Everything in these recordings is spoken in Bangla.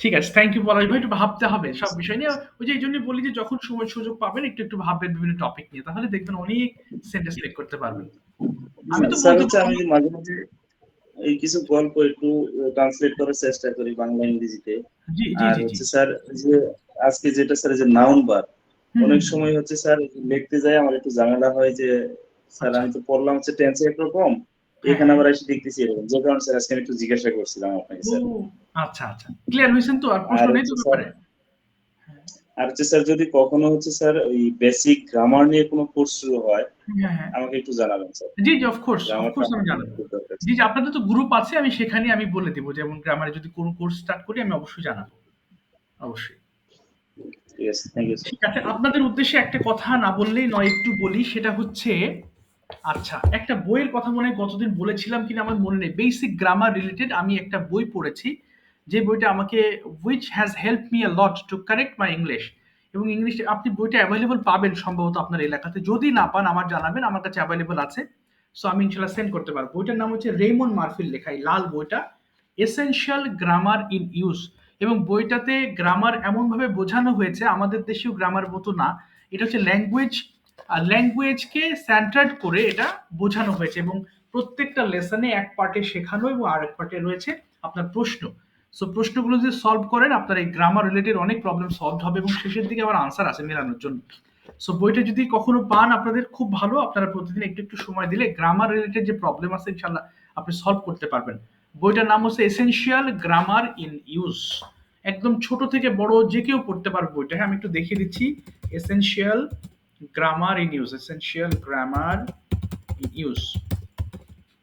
ঠিক আছে থ্যাংক ইউ পলাশ ভাই একটু ভাবতে হবে সব বিষয় নিয়ে। ওই যে এই জন্যই বলি যে যখন সময় সুযোগ পাবেন একটু একটু ভাববেন বিভিন্ন টপিক নিয়ে। তাহলে দেখবেন অনেক সেন্টেন্স সিলেক্ট করতে পারবেন। আমি তো আমি মাঝে মাঝে এই কিছু গল্প একটু ট্রান্সলেট করার চেষ্টা করি বাংলা ইংরেজিতে। জি জি আর হচ্ছে স্যার যে আজকে যেটা স্যার যে নাউন বার অনেক সময় হচ্ছে স্যার লিখতে যায় আমার একটু ঝামেলা হয় যে স্যার। আমি তো পড়লাম হচ্ছে টেন্সে একরকম এখানে আবার এসে দেখতেছি এরকম। যে কারণে স্যার আজকে আমি একটু জিজ্ঞাসা করছিলাম আপনাকে স্যার আচ্ছা আচ্ছা। ক্লিয়ার হয়েছেন তো? আর প্রশ্ন নেই তো ব্যাপারে? আর হচ্ছে স্যার যদি কখনো হচ্ছে স্যার ওই বেসিক গ্রামার নিয়ে কোনো কোর্স শুরু হয় হ্যাঁ হ্যাঁ। আমাকে একটু জানাবেন স্যার জি জি অফকোর্স অফকোর্স আমি জানাব। জি জি আপনাদের তো গ্রুপ আছে আমি সেখানে আমি বলে দিব যেমন গ্রামারে যদি কোনো কোর্স স্টার্ট করি আমি অবশ্যই জানাব। অবশ্যই। ঠিক আছে আপনাদের উদ্দেশ্যে একটা কথা না বললেই নয় একটু বলি সেটা হচ্ছে আচ্ছা একটা বইয়ের কথা মনে হয় গতদিন বলেছিলাম কিনা আমার মনে নেই। বেসিক গ্রামার রিলেটেড আমি একটা বই পড়েছি, যে বইটা আমাকে which has help me a lot to correct my English এবং ইংলিশ আপনি বইটা অ্যাভেলেবল পাবেন সম্ভবত আপনার এলাকাতে। যদি না পান, আমার জানাবেন, আমার কাছে অ্যাভেলেবল আছে। সো আমি ইনশাল্লাহ সেন্ড করতে পারব। বইটার নাম হচ্ছে রেমন মার্ফিল লেখাই লাল বইটা। এসেনশিয়াল গ্রামার ইন ইউজ এবং বইটাতে গ্রামার এমনভাবে বোঝানো হয়েছে, আমাদের দেশেও গ্রামার মতো না। এটা হচ্ছে ল্যাঙ্গুয়েজ ল্যাঙ্গুয়েজকে সেন্টার্ড করে এটা বোঝানো হয়েছে এবং প্রত্যেকটা লেসনে এক পার্টে শেখানো এবং আরেক পার্টে রয়েছে আপনার প্রশ্ন। সো প্রশ্নগুলো যদি সলভ করেন, আপনার এই গ্রামার রিলেটেড অনেক প্রবলেম সলভ হবে এবং শেষের দিকে আবার আনসার আছে মেলানোর জন্য। সো বইটা যদি কখনো পান আপনাদের, খুব ভালো। আপনারা প্রতিদিন একটু একটু সময় দিলে গ্রামার রিলেটেড যে প্রবলেম আছে ইনশাল্লাহ আপনি সলভ করতে পারবেন। বইটার নাম হচ্ছে এসেনশিয়াল গ্রামার ইন ইউজ একদম ছোট থেকে বড় যে কেউ পড়তে পারবে বইটা হ্যাঁ আমি একটু দেখিয়ে দিচ্ছি। Essential grammar in use essential grammar in use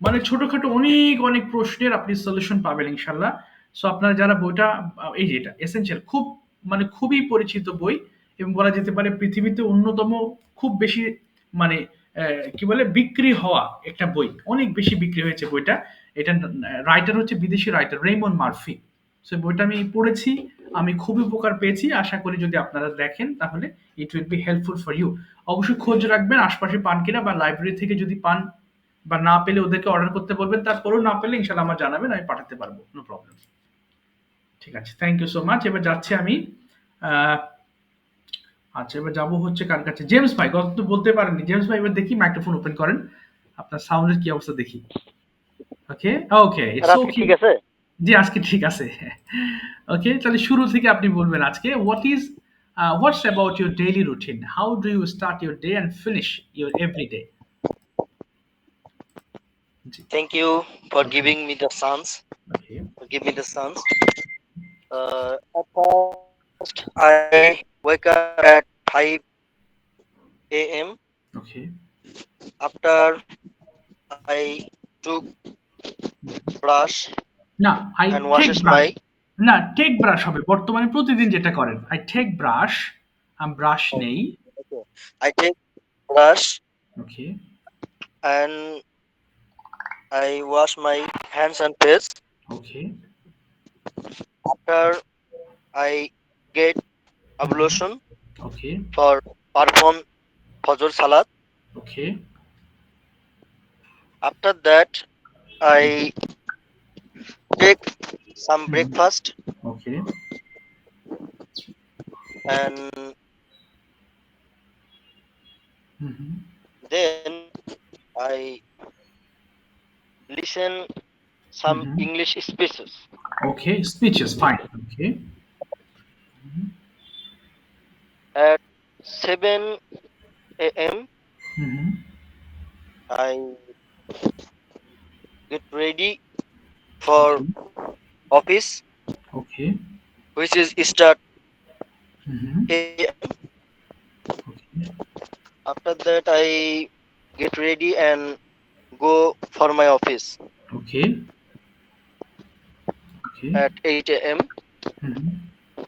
মানে ছোটখাটো অনেক অনেক প্রশ্নের আপনি সলিউশন পাবেন ইনশাল্লাহ। সো আপনারা যারা বইটা, এই যে এটা এসেনশিয়াল খুব মানে খুবই পরিচিত বই এবং বলা যেতে পারে পৃথিবীতে অন্যতম খুব বেশি মানে কি বলে, বিক্রি হওয়া একটা বই। অনেক বেশি বিক্রি হয়েছে বইটা। এটা রাইটার হচ্ছে বিদেশি রাইটার রেমন মার্ফি সো বইটা আমি পড়েছি। আমি খুবই উপকার পেয়েছি আশা করি যদি আপনারা দেখেন তাহলে it will be helpful for you অবশ্যই খোঁজ রাখবেন আশপাশে পান কিনা বা লাইব্রেরি থেকে যদি পান বা না পেলে ওদেরকে অর্ডার করতে বলবেন তারপরেও না পেলে ইনশাল্লাহ আমার জানাবেন আমি পাঠাতে পারব নো প্রবলেম ঠিক আছে থ্যাংক ইউ সো মাচ এবার যাচ্ছি আমি আচ্ছা এবার যাব হচ্ছে কার কাছে? জেমস ভাই গত তো বলতে পারেননি। জেমস ভাই এবার দেখি মাইক্রোফোন ওপেন করেন। আপনার সাউন্ডের কি অবস্থা দেখি। ওকে ওকে ঠিক আছে? জি আজকে ঠিক আছে ওকে তাহলে শুরু থেকে আপনি বলবেন আজকে what is what's about your daily routine how do you start your day and finish your every day Thank you for giving me the chance. Okay For give me the chance. Uh, at first, I wake up at 5 a.m. Okay After I took brush না I and take washes brush না টেক ব্রাশ হবে বর্তমানে প্রতিদিন যেটা করেন আই টেক ব্রাশ আমি ব্রাশ নেই I take brush okay and I wash my hands and face. Okay After I get ablution okay for perform Fajr Salat. Okay After that, I take some breakfast. Okay. And mm -hmm. then I listen some mm -hmm. English speeches. Okay, speeches, fine. Okay. Mm -hmm. At 7 a.m., mm-hmm. I get ready for office okay which is start mm-hmm. okay. after that i get ready and go for my office okay, okay. at 8 a.m mm-hmm.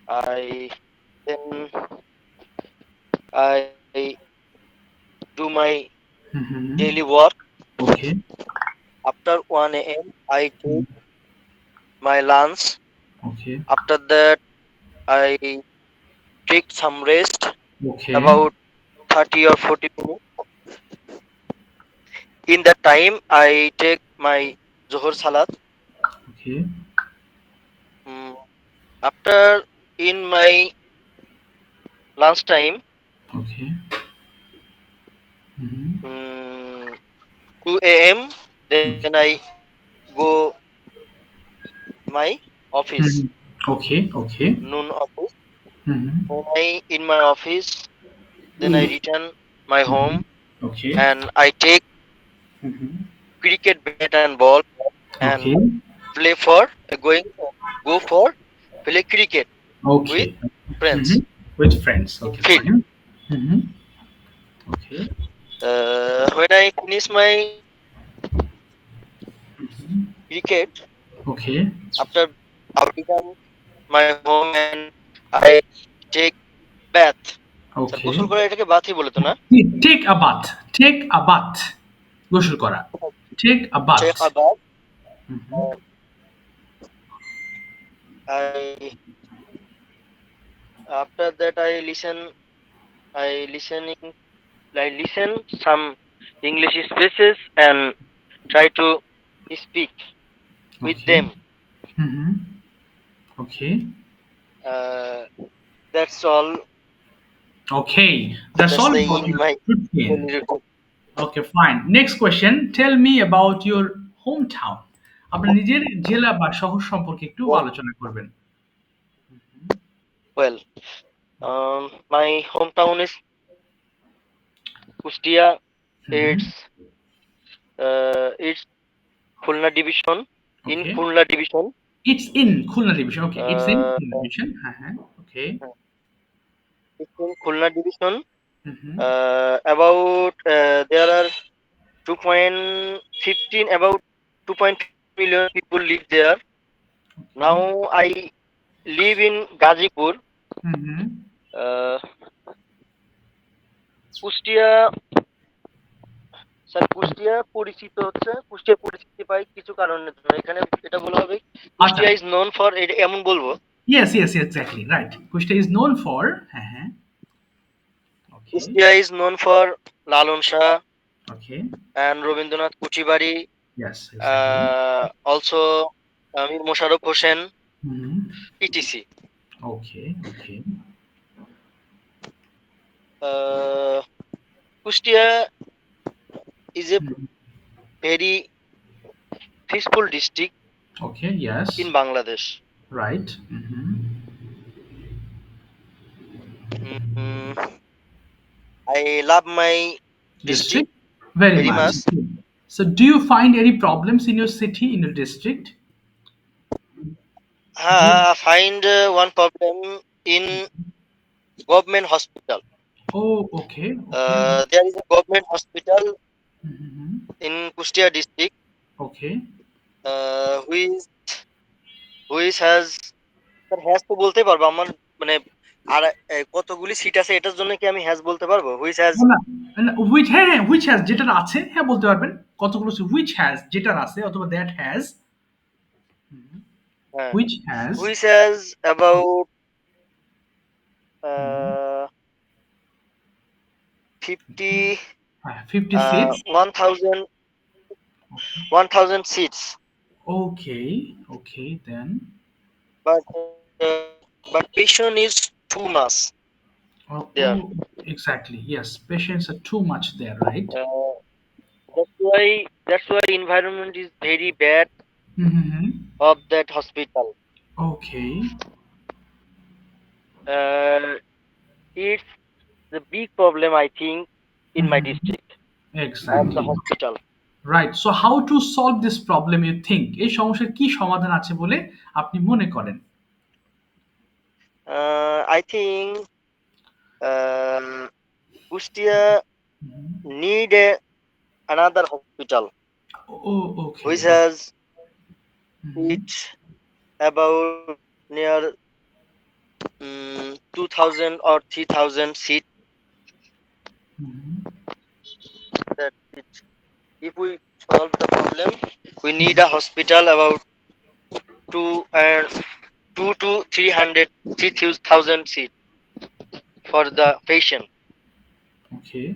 i then i do my mm-hmm. daily work okay after 1 a.m i take my lunch. Okay. After that, I take some rest okay. about 30 or 40 minutes. In that time, I take my Zuhur Salat. Okay. Hmm. After in my lunch time, okay. Mm-hmm. Hmm, 2 a.m., then mm-hmm. I go my office Mhm. Okay. Okay. noon office. Mhm. When I in my office, then I Mm. return my home Okay. and I take cricket bat and ball and Okay. play for going go for play cricket Okay. friends. Mhm. With friends. Okay. Okay. Uh, when I finish my cricket Okay. after I return my home and I take bath. Okay. গোসল করে এটাকে বাথই বলে তো না Take a bath. Take a bath. গোসল করা। Take a bath. Take a bath. Mhm. I after that I listen I listening I listen some English speeches and try to speak with Okay. them. Mhm. Okay. Uh, that's all. Okay. That's That's all the about in your my routine. Okay, fine. Next question. Tell me about your hometown. আপনার নিজের জেলা বা শহর সম্পর্কে একটু আলোচনা করবেন। well. Um, my hometown is Kustia. Mhm. It's uh, it's Khulna division Khulna division. It's in Khulna division. Okay, it's in Uh, Khulna division. হ্যাঁ, হ্যাঁ. In Khulna division. Mhm. uh, about uh, there are 2.15 about 2.5 million people live there now i live in gazipur Mhm. uh, Kushtia sir Kushtia পরিচিত হচ্ছে কুষ্টিয়া পরিচিতি পাই কিছু কারণের জন্য এখানে এটা বলা হবে কুষ্টিয়া ইজ নোন ফর এমন বলব yes, yes, exactly. Right. Kushtia is known for. হ্যাঁ, হ্যাঁ. Kushtia is known for Lalon Shah Okay. And Rabindranath Kuthibari. Exactly. uh, Amir Mosharraf Hossain. Etc. Okay. uh, Kushtia is a Mhm. very peaceful district Okay. Yes. in Bangladesh. Right. Mhm. Mm, I love my district. District. Very, Very much. So, do you find any problems in your city, in your district? I find uh, one problem in government hospital. Oh, okay. okay. Uh, there is a government hospital. In Kustia district, Okay. uh, which which has has তো বলতে পারব আমার মানে আর কতগুলি সিট আছে এটার জন্য কি আমি হ্যাজ বলতে পারব? হুইচ হ্যাজ which হ্যাঁ হ্যাঁ which has যেটার আছে হ্যাঁ বলতে পারবেন। কতগুলো which has যেটার আছে অথবা that has which has? Which has about uh, 50 হ্যাঁ, 50 uh, seats? 1000 1000 seats. Okay okay then. But uh, but patient is too much. Oh, There. oh, exactly yes patients are too much there right? Uh, that's why that's why environment is very bad mm-hmm. of that hospital. Okay. Uh, it's the big problem i think in my Mhm. district of the hospital right so how to solve this problem you think এই সমস্যার কি সমাধান আছে বলে আপনি মনে করেন uh, i think um, Kustia Mhm. need another hospital oh okay which has Mhm. it about near um, 2000 or 3000 seat Mhm. that it, if we solve the problem we need a hospital about two and two to 300 3000 seat for the patient Okay.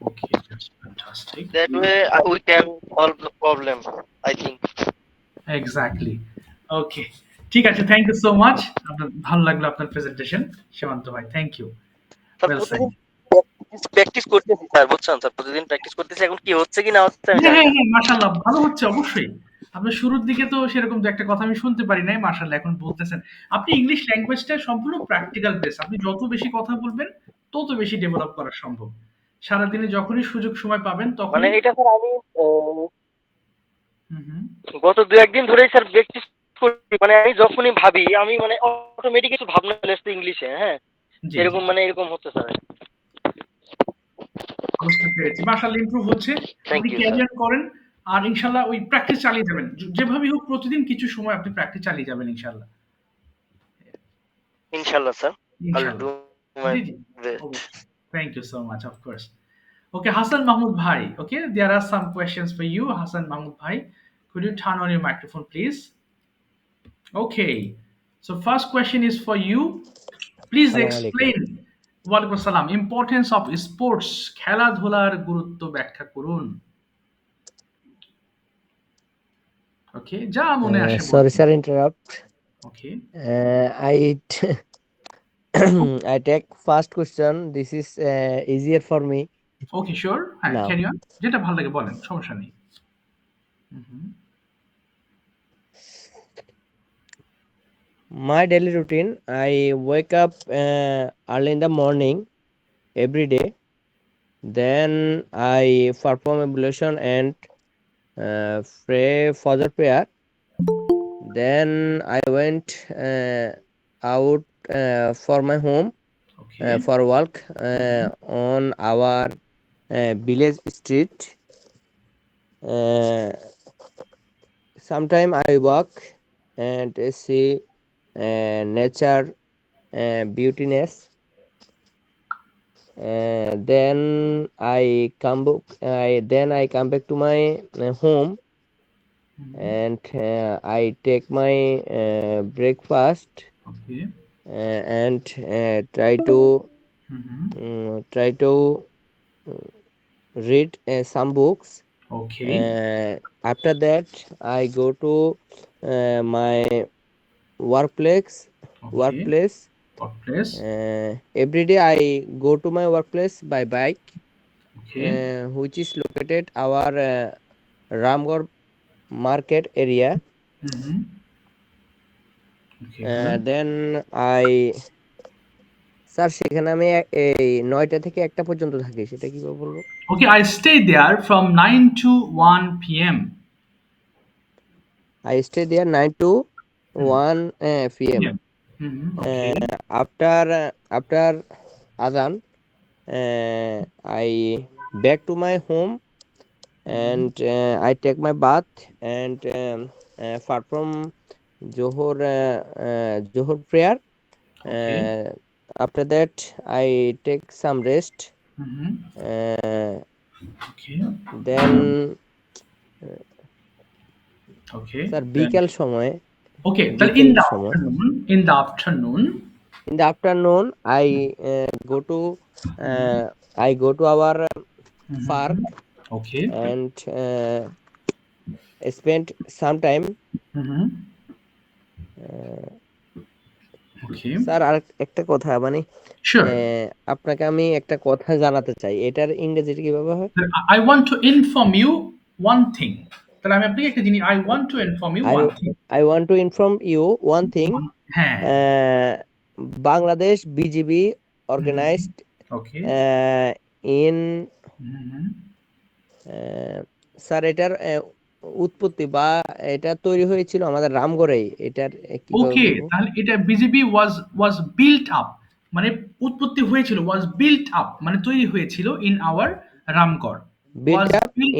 Okay, that's fantastic. that way uh, we can solve the problem i think Exactly. Okay. ঠিক আছে থ্যাংক ইউ সো মাচ আপনার ভালো লাগলো আপনার প্রেজেন্টেশন সীমান্ত ভাই থ্যাংক ইউ স্যার Well প্রতিদিন প্র্যাকটিস করতেছি স্যার বুঝছেন? স্যার প্রতিদিন প্র্যাকটিস করতেছি এখন কি হচ্ছে কি না হচ্ছে হ্যাঁ হ্যাঁ হ্যাঁ মাশাআল্লাহ ভালো হচ্ছে অবশ্যই। আপনার শুরুর দিকে তো সেরকম একটা কথা আমি শুনতে পারি নাই মাশাআল্লাহ এখন বলতেছেন। আপনি ইংলিশ ল্যাঙ্গুয়েজটা সম্পূর্ণ প্র্যাকটিক্যাল বেস আপনি যত বেশি কথা বলবেন তত বেশি ডেভেলপ করা সম্ভব। সারাদিনে যখনই সুযোগ সময় পাবেন তখন মানে এটা স্যার আমি গত দু একদিন ধরেই স্যার প্র্যাকটিস করি মানে আমি যখনই ভাবি আমি মানে অটোমেটিক কিছু ভাবনা চলে আসছে ইংলিশে হ্যাঁ? এরকম মানে এরকম হচ্ছে স্যার বুঝতে পেরেছি মাশাআল্লাহ ইমপ্রুভ হচ্ছে আপনি ক্যারিয়ার করেন আর ইনশাআল্লাহ ওই প্র্যাকটিস চালিয়ে যাবেন হোক প্রতিদিন কিছু সময় আপনি প্র্যাকটিস চালিয়ে যাবেন ইনশাআল্লাহ স্যার ইনশাআল্লাহ best Thank you so much, of course. Okay, Hassan Mahmood Bhai. Okay, there are some questions for you, Hassan Mahmood Bhai. Could you turn on your microphone, please? Okay, so first question is for you. Please explain ওয়ালাইকুম আসসালাম। ইম্পর্টেন্স অফ স্পোর্টস খেলাধুলার গুরুত্ব ব্যাখ্যা করুন। ওকে যা মনে আসে Uh, sorry, sir, interrupt. Okay Uh, I take first question. This is uh, easier for me. হ্যাঁ ক্যারি অন যেটা ভালো লাগে বলেন সমস্যা নেই। হুম My daily routine. I wake up uh, early in the morning every day. Then I perform ablution and uh, pray for the prayer. Then I went uh, out uh, for my home okay uh, for walk uh, on our uh, village street. Uh, sometime I walk and see nature beautiness then I come back I then I come back to my uh, home mm-hmm. and uh, I take my uh, breakfast okay. uh, and uh, try to mm-hmm. um, try to uh, read some books. Okay. after that, I go to my workplace. Workplace. workplace Uh, every day, I go to my workplace by bike, okay uh, which is located our uh, Ramgarh market area. mm-hmm. okay Uh, then I sir সেখানে আমি এই নয়টা থেকে একটা পর্যন্ত থাকি সেটা কীভাবে বলব okay i stay there from 9 to 1 pm I stay there 9 to one PM after after আজান I back to my home and I take my bath and perform Johar Johar prayer after that I take some rest then sir বিকেল সময় afternoon in spend some time sir আর একটা কথা মানে uh, আপনাকে আমি একটা কথা জানাতে চাই। এটার ইংরেজি কীভাবে হয়? ওয়ান্ট টু ইনফর্ম থিং তাহলে আমি আপনাকে একটা জিনিস want to inform you I- one thing I want to inform you one thing হ্যাঁ বাংলাদেশ বিজিবি অর্গানাইজড okay ইন. স্যার এটার উৎপত্তি বা এটা তৈরি হয়েছিল আমাদের রামগড়েই এটার ওকে? তাহলে এটা BJP was was built up মানে উৎপত্তি হয়েছিল ওয়াজ বিল্ট আপ মানে তৈরি হয়েছিল in our Ramgarh built was up built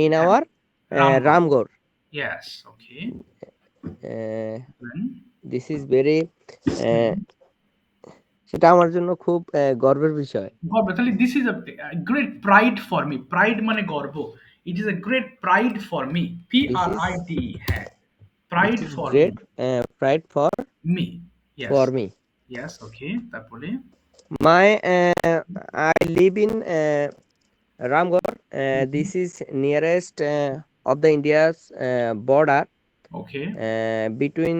in up. our uh, Ramgarh. Ramgarh. yes okay. Uh, then? this is very uh, সেটা আমার জন্য খুব uh, গর্বের বিষয়। গর্ব তাহলে this is a great pride for me pride মানে গর্ব। It is a great pride for me P R I D হ্যাঁ। Pride for great pride for me yes for me yes okay তারপরে? My I live in Ramgarh this is nearest of the India's border okay uh, between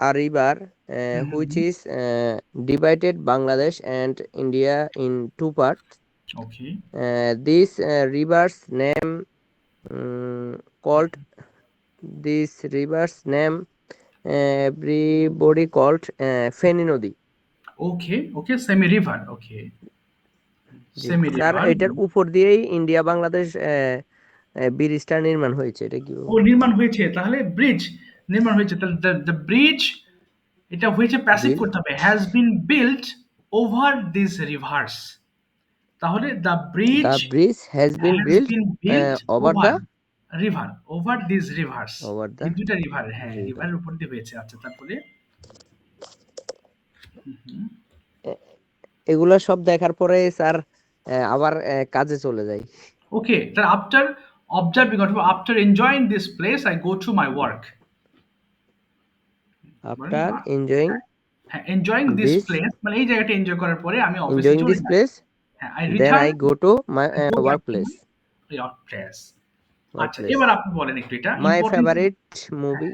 a river uh, mm-hmm. which Mhm. is uh, divided Bangladesh and India in two parts. Okay. Uh, this uh, river's name um, called this river's name uh, everybody called uh, Feni Nodi. Okay. Okay. Semi river. Okay. জি, Semi স্যার river. এটার উপর দিয়েই ইন্ডিয়া বাংলাদেশ ব্রিজটা নির্মাণ হয়েছে এটা কি ও নির্মাণ হয়েছে। তাহলে ব্রিজ নির্মাণ হয়েছে। তাহলে দ্য ব্রিজ এটা হয়েছে প্যাসিভ করতে হবে। Has been built over this rivers তাহলে the bridge the bridge has been built over the river over this rivers over the দুইটা রিভার হ্যাঁ. রিভারের উপর দিয়ে হয়েছে। আচ্ছা তারপরে? এগুলো সব দেখার পরে স্যার আবার কাজে চলে যাই। Okay then after observing or after enjoying this place, I go to my work. After enjoying হ্যাঁ, enjoying this This- place মানে এই জায়গাটা এনজয় করার পরে আমি অফিসে এনজয়িং চলে দিস প্লেস হ্যাঁ I then I go to my work place your place. আচ্ছা. এবার আপনি বলেন একটু এটা। মাই ফেভারিট মুভি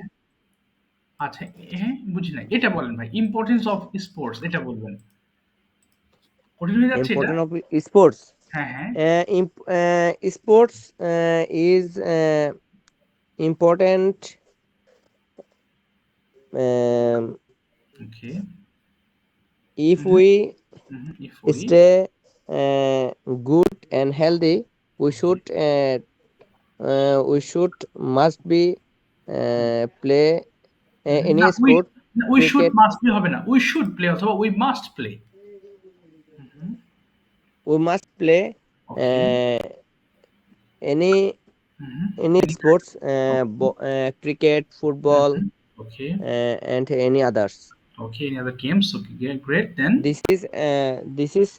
আচ্ছা হ্যাঁ বুঝি নাই। এটা বলেন ভাই। ইম্পর্টেন্স অফ স্পোর্টস এটা বলবেন। কঠিন হয়ে যাচ্ছে এটা? Important of sports Sports is important okay if we if we stay uh, good and healthy we should uh, uh, we should must be uh, play uh, any না, we- sport না, we should cricket. must be হবে না উই শুড প্লে অথবা we must play we must play okay uh, any mm-hmm. any sports uh, bo- uh, cricket football okay uh, and any others Okay, any other games? Okay, great. Then, this is uh, this is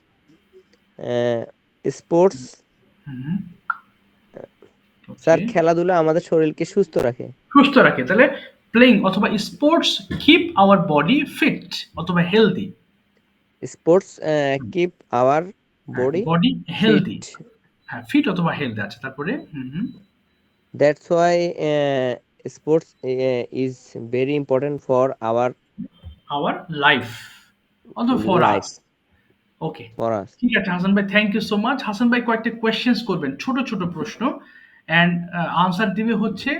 uh, sports Mhm. Sir Okay. খেলাধুলা আমাদের শরীরকে সুস্থ রাখে সুস্থ রাখে তাহলে প্লেইং অথবা sports keep our body fit অথবা healthy sports keep our body body healthy হ্যাঁ ফিট অথবা হেলদি আছে তারপরে হুম that's why uh, sports uh, is very important for our our life অথবা for Life. Us okay for us. ঠিক আছে হাসান ভাই thank you so much Hasan ভাই কয়েকটা কোয়েশ্চেন্স করবেন ছোট ছোট প্রশ্ন। অ্যান্ড আনসার দিবে হচ্ছে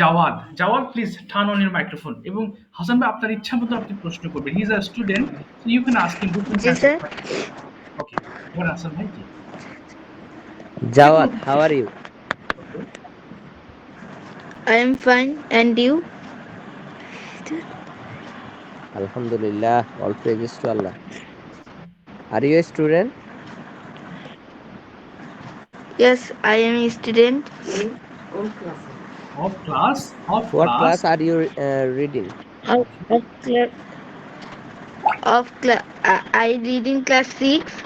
Jawad Jawad please turn on your microphone এবং হাসান ভাই আপনার ইচ্ছা মতো আপনি প্রশ্ন করবেন। He is a student so you can ask him What? Jawad, how are you? I am fine. And you? Alhamdulillah, all praises to Allah. Are you a student? Yes, I am a student. Of class? Of What class, class are you uh, reading? Of, of, of cla- I, I read in class 6.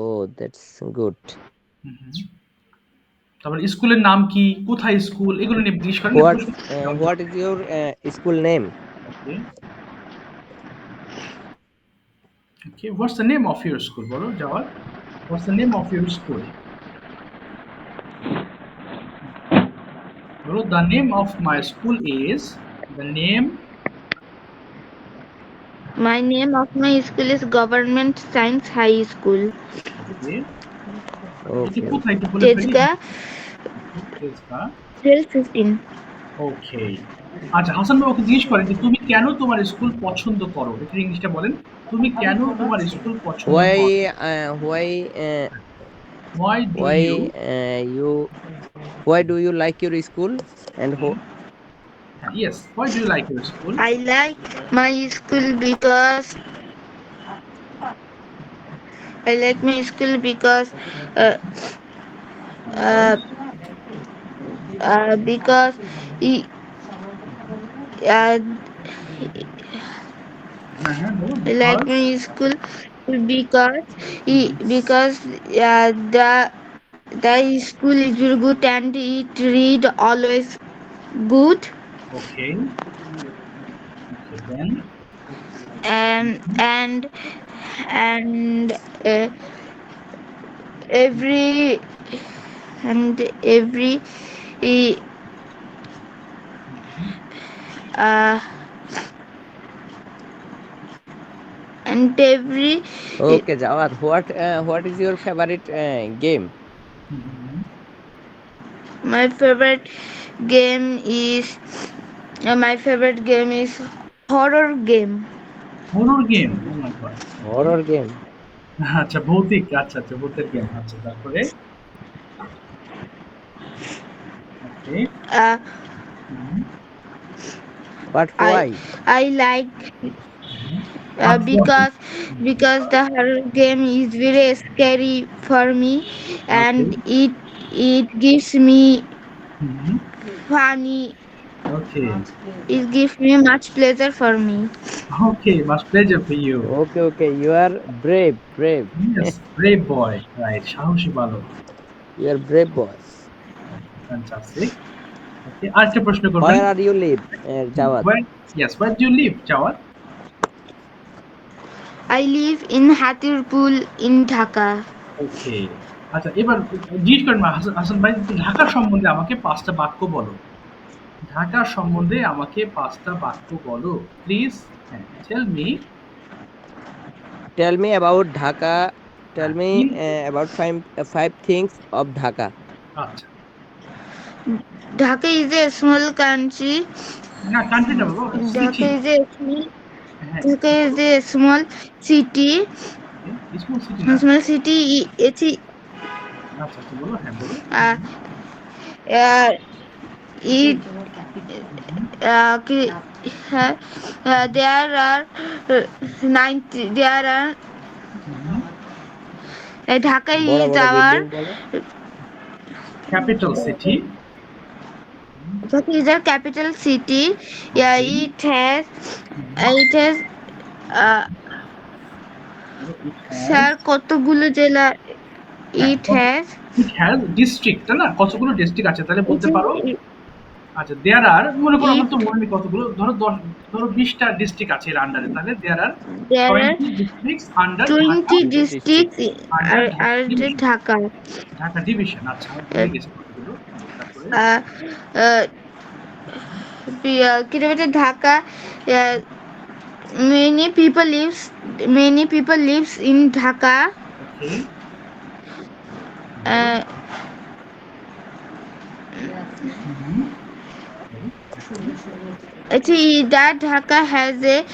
Oh that's good তারপর স্কুলের নাম কি কোথায় স্কুল এগুলো নিয়ে জিজ্ঞেস করেন what what is your school name okay what's the name of your school বলো যাওয়ার what's the name of your school বলো the name of my school is the name My name of my school is Government Science High School. okay. okay Tejgaon. twelve fifteen. Okay. আচ্ছা হাসান ভাই ওকে জিজ্ঞেস করেন যে তুমি কেন তোমার স্কুল পছন্দ করো একটু ইংলিশটা বলেন তুমি কেন তোমার স্কুল পছন্দ why uh, why uh, why do why you uh, you why do you like your school and who Yes. Why do you like your school? I like my school because I like my school because uh, uh, uh, because it, uh, I like my school because he because uh, the the school is good and it read always good. Okay. Okay, then. and and and uh, every and every uh, uh, and every Okay, Jawad, what uh, what is your favorite uh, game? my favorite game is uh, my favorite game is horror game horror game oh my god Horror game. আচ্ছা ভৌতিক আচ্ছা আচ্ছা ভূতের গেম আচ্ছা তারপরে ওকে uh, But I- why? i like uh, because because the horror game is very scary for me and it it gives me funny okay it gives me much pleasure for me Okay, much pleasure for you Okay, okay, you are brave, brave. Yes brave boy right সাহসী বালক You are brave boy. Fantastic okay আরেকটা প্রশ্ন করবেন Where are you live, uh, Jawad? Where, yes, where do you live, Jawad? i live in hatirpul in dhaka ওকে আচ্ছা এবার জিজ্ঞেস করেন হাসান ভাই ঢাকা সম্বন্ধে আমাকে পাঁচটা বাক্য বলো ঢাকা সম্বন্ধে আমাকে পাঁচটা বাক্য বলো please tell me Tell me about Dhaka. Tell me uh, about five uh, five things of Dhaka. আচ্ছা dhaka is a small country না কান্ট্রি না বাবা dhaka is a small হ্যাঁ dhaka is a small city small city না small city আচ্ছা আচ্ছা বলো হ্যাঁ বলো uh, ঢাকায় ক্যাপিটাল সিটি ঢাকা ইজ কতগুলো জেলা? It has it has district না? কতগুলো ডিস্ট্রিক্ট আছে তাহলে বলতে পারো? আচ্ছা দেয়ার আর মনে করো আমার তো মনে নেই কতগুলো ধরো দশ ধরো বিশটা ডিস্ট্রিক্ট আছে এর আন্ডারে তাহলে there are are twenty districts under 20 districts are, are the Dhaka Dhaka division আচ্ছা আমার ভুলে গেছি কতগুলো। তারপরে? uh, uh, kilometer Dhaka uh, many people that Dhaka has a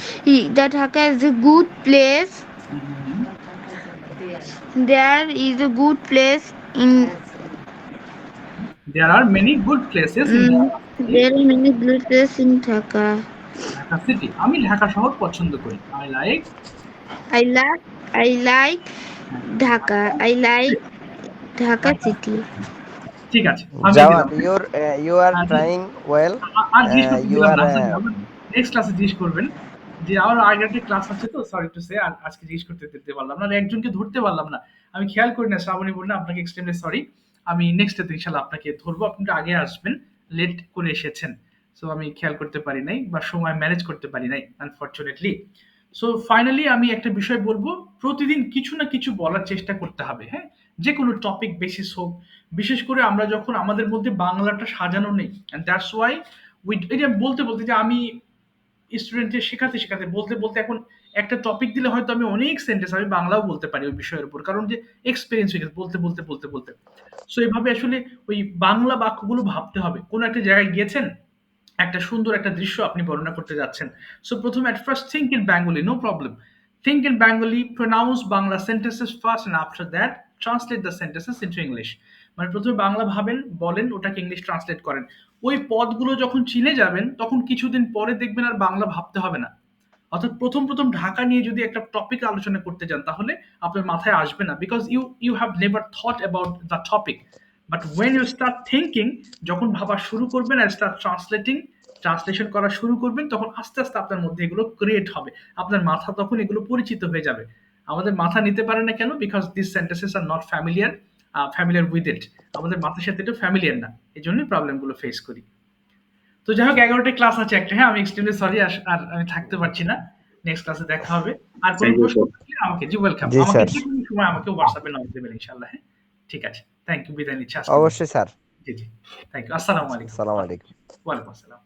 that Dhaka is a good place there is a good place in R many good places in mm, there are many good places in Dhaka Dhaka city আমি ঢাকা শহর পছন্দ করি I like I like I like Dhaka. I like Dhaka city. ঠিক আছে you're uh, আচ্ছা। আর Uh, are, না uh, নেক্সট ক্লাসে জিজ্ঞেস করবেন যে আমার ক্লাস আছে তো সরি টু সে আর আজকে জিজ্ঞেস করতে দিতে পারলাম না একজনকে ধরতে পারলাম না। আমি খেয়াল করি না শ্রাবণী বললে আপনাকে এক্সট্রিমলি সরি আমি নেক্সট ডেতে ইনশাল্লাহ আপনাকে ধরবো আপনি আগে আসবেন লেট করে এসেছেন। সো আমি খেয়াল করতে পারি নাই বা সময় ম্যানেজ করতে পারি নাই আনফরচুনেটলি সো ফাইনালি আমি একটা বিষয় বলব প্রতিদিন কিছু না কিছু বলার চেষ্টা করতে হবে হ্যাঁ? যে কোনো টপিক বেসিস হোক। বিশেষ করে আমরা যখন আমাদের মধ্যে বাংলাটা সাজানো নেই অ্যান্ড দ্যাটস ওয়াই উই এটা বলতে বলতে যে আমি স্টুডেন্টদের শেখাতে শেখাতে বলতে বলতে এখন একটা টপিক দিলে হয়তো আমি অনেক সেন্টেন্স আমি বাংলাও বলতে পারি ওই বিষয়ের উপর, কারণ যে এক্সপিরিয়েন্স হয়ে গেছে বলতে বলতে বলতে বলতে। সো এইভাবে আসলে ওই বাংলা বাক্যগুলো ভাবতে হবে। কোনো একটা জায়গায় গিয়েছেন, একটা সুন্দর একটা দৃশ্য আপনি বর্ণনা করতে যাচ্ছেন। সো প্রথম at first think in Bengali no problem think in Bengali pronounce Bangla sentences first and after that translate the sentences into English মানে প্রথমে বাংলা ভাবেন, বলেন, ওটাকে ইংলিশ ট্রান্সলেট করেন। ওই পদগুলো যখন চিনে যাবেন, তখন কিছুদিন পরে দেখবেন আর বাংলা ভাবতে হবে না। অর্থাৎ প্রথম প্রথম ঢাকা নিয়ে যদি একটা টপিক আলোচনা করতে যান, তাহলে আপনার মাথায় আসবে না। Because you you have never thought about the topic but when you start thinking যখন ভাবা শুরু করবেন আর স্টার্ট ট্রান্সলেটিং ট্রান্সলেশন করা শুরু করবেন, তখন আস্তে আস্তে আপনার মধ্যে এগুলো ক্রিয়েট হবে। আপনার মাথা তখন এগুলো পরিচিত হয়ে যাবে। আমাদের মাথা নিতে পারে না কেন? Because this sentences are not familiar familiar with it আমাদের মাথার সাথে এটা ফ্যামিলিয়ার না। এই জন্যই প্রবলেমগুলো ফেস করি। তো যাই হোক এগারোটা ক্লাস আছে একটা। হ্যাঁ আমি এক্সট্রিমলি সরি আর আমি থাকতে পারছি না। নেক্সট ক্লাসে দেখা হবে। আর কোনো প্রশ্ন থাকলে আমাকে জি ওয়েলকাম আমাকে. যে কোনো সময় আমাকে হোয়াটসঅ্যাপে নক দেবেন ইনশাআল্লাহ হ্যাঁ? ঠিক আছে। থ্যাংক ইউ বিদায় নিচ্ছি। অবশ্যই স্যার জি জি। থ্যাংক ইউ আসসালামু আলাইকুম। আসসালামু আলাইকুম। ওয়ালাইকুম আসসালাম।